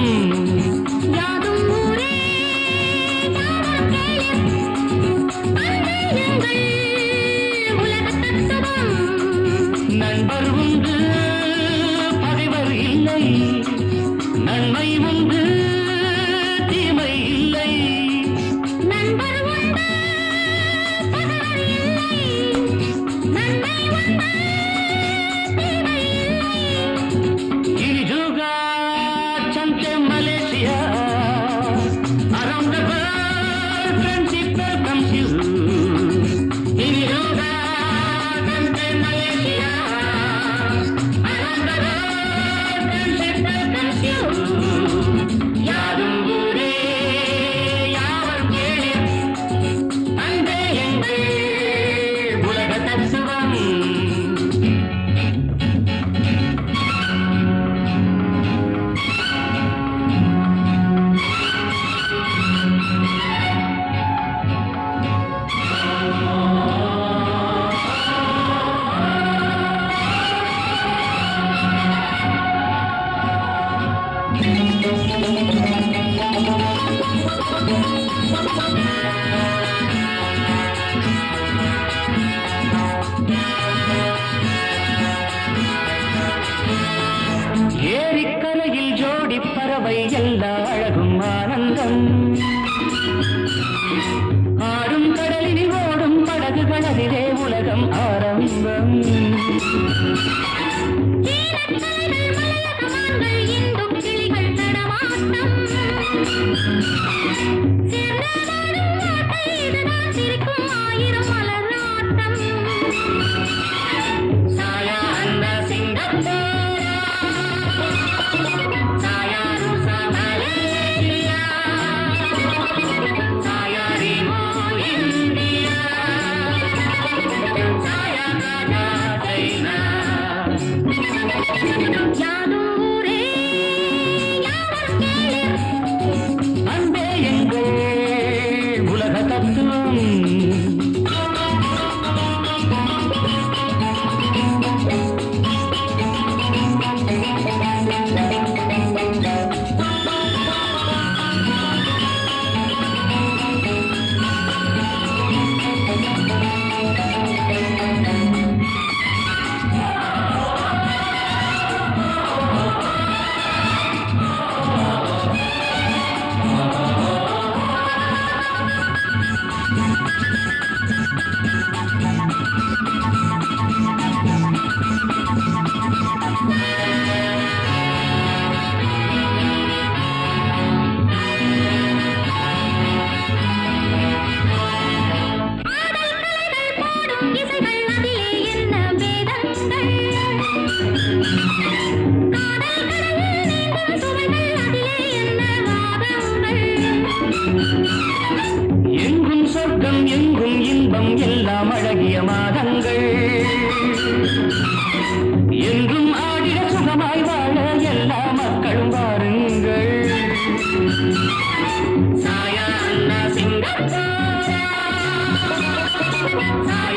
Hmm. ஏரிக்கரையில் ஜோடி பறவை எல்லா அழகும் ஆனந்தம். ஆடும் கடலில் ஓடும் படகுகளிலே உலகம் ஆரம்பம். ஆயிரம் மலர் Time.